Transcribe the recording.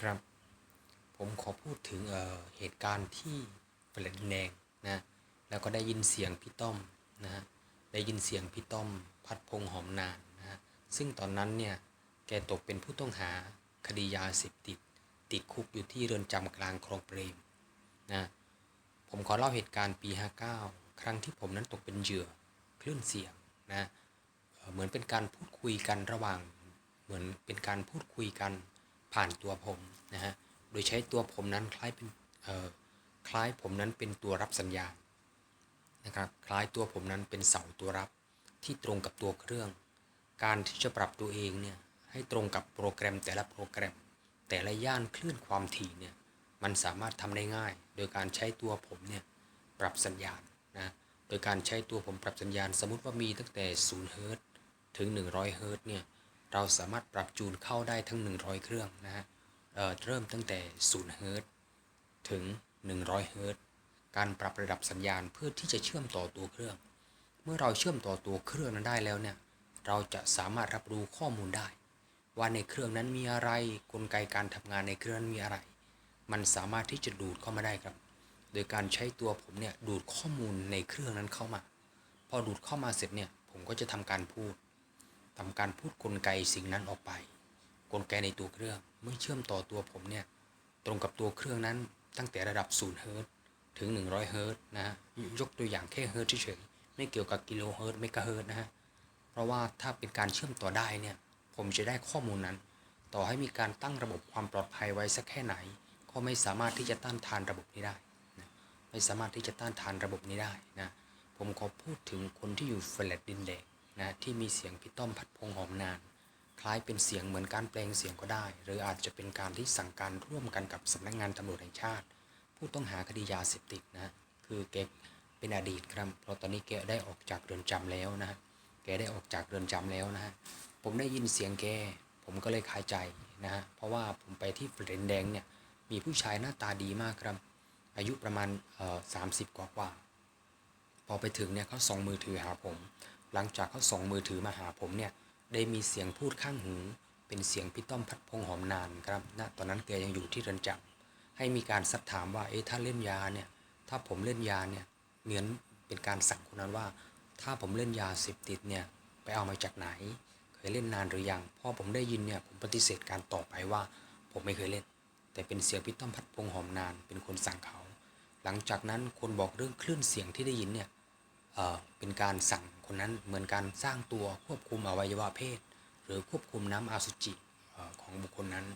ครับ ผมขอพูดถึงเเหตุการณ์ที่แฟลตดินแดงนะแล้วก็ได้ยินเสียงพี่ต้อมนะฮะได้ยินเสียงพี่ต้อม พัดพงหอมนานนะฮะซึ่งตอนนั้นเนี่ยแกตกเป็นผู้ต้องหาคดียาเสพติด ติดคุกอยู่ที่เรือนจำกลางคลองเปรมนะผมขอเล่าเหตุการณ์ปี 59 ครั้งที่ผมนั้นตกเป็นเหยื่อคลื่นเสียงนะเหมือนเป็นการพูดคุยกันระหว่าง เหมือนเป็นการพูดคุยกัน ผ่านตัวผมนะฮะโดยใช้ตัวผมนั้นคล้ายเป็นคล้ายผมนั้นเป็นตัวรับสัญญาณนะครับคล้ายตัวผมนั้นเป็นเสาตัวรับที่ตรงกับตัวเครื่อง การที่จะปรับตัวเองเนี่ยให้ตรงกับโปรแกรมแต่ละโปรแกรม แต่ละย่านคลื่นความถี่เนี่ยมันสามารถทำได้ง่าย โดยการใช้ตัวผมเนี่ยปรับสัญญาณนะโดยการใช้ตัวผมปรับสัญญาณ สมมติว่ามีตั้งแต่0เฮิรตซ์ถึง 100เฮิรตซ์เนี่ย เราสามารถปรับจูนเข้าได้ทั้ง 100 เครื่องนะฮะเเริ่มตั้งแต่0เฮิรตถึง 100เฮิรตการปรับระดับสัญญาณเพื่อที่จะเชื่อมต่อตัวเครื่อง เมื่อเราเชื่อมต่อตัวเครื่องนั้นได้แล้วเนี่ย เราจะสามารถรับรู้ข้อมูลได้ ว่าในเครื่องนั้นมีอะไร กลไกการทำงานในเครื่องนั้นมีอะไร มันสามารถที่จะดูดเข้ามาได้ครับ โดยการใช้ตัวผมเนี่ยดูดข้อมูลในเครื่องนั้นเข้ามา พอดูดเข้ามาเสร็จเนี่ย ผมก็จะทำการพูด ทำการพูดกลไกสิ่งนั้นออกไป กลไกในตัวเครื่องเมื่อเชื่อมต่อตัวผมเนี่ยตรงกับตัวเครื่องนั้นตั้งแต่ระดับ0เฮิร์ตถึง 100เฮิร์ตนะฮะยกตัวอย่างแค่เฮิร์ตเฉยๆไม่เกี่ยวกับกิโลเฮิร์ตเมกะเฮิร์ตนะฮะเพราะว่าถ้าเป็นการเชื่อมต่อได้เนี่ยผมจะได้ข้อมูลนั้น ต่อให้มีการตั้งระบบความปลอดภัยไว้สักแค่ไหน ก็ไม่สามารถที่จะต้านทานระบบนี้ได้นะไม่สามารถที่จะต้านทานระบบนี้ได้นะผมขอพูดถึงคนที่อยู่แฟลตดินแดง นะที่มีเสียงพี่ต้อมพัดพงหอมนาน คล้ายเป็นเสียงเหมือนการแปลงเสียงก็ได้ หรืออาจจะเป็นการที่สั่งการร่วมกันกับสำนักงานตำรวจแห่งชาติ ผู้ต้องหาคดียาเสพติดนะคือแกเป็นอดีตครับเพราะตอนนี้แกได้ออกจากเรือนจำแล้วนะแกได้ออกจากเรือนจำแล้วนะฮะผมได้ยินเสียงแกผมก็เลยคายใจนะฮะเพราะว่าผมไปที่แฟลนแดงเนี่ยมีผู้ชายหน้าตาดีมากครับ อายุประมาณสามสิบกว่ากว่าพอไปถึงเนี่ยเขาส่งมือถือหาผม หลังจากเขาส่งมือถือมาหาผมเนี่ยได้มีเสียงพูดข้างหูเป็นเสียงพี่ต้อมพัดพงหอมนานครับณตอนนั้นแกยังอยู่ที่เรือนจำให้มีการซักถามว่าเอ๊ะถ้าเล่นยาเนี่ยถ้าผมเล่นยาเนี่ยเหมือนเป็นการสั่งคนนั้นว่า ถ้าผมเล่นยาเสพติดเนี่ยไปเอามาจากไหน เคยเล่นนานหรือยังพ่อผมได้ยินเนี่ยผมปฏิเสธการตอบไปว่า ผมไม่เคยเล่น แต่เป็นเสียงพี่ต้อมพัดพงหอมนาน เป็นคนสั่งเขา หลังจากนั้นคนบอกเรื่องคลื่นเสียงที่ได้ยินเนี่ย เป็นการสั่งคนนั้นเหมือนการสร้างตัวควบคุมอวัยวะเพศ หรือควบคุมน้ำอสุจิของบุคคลนั้น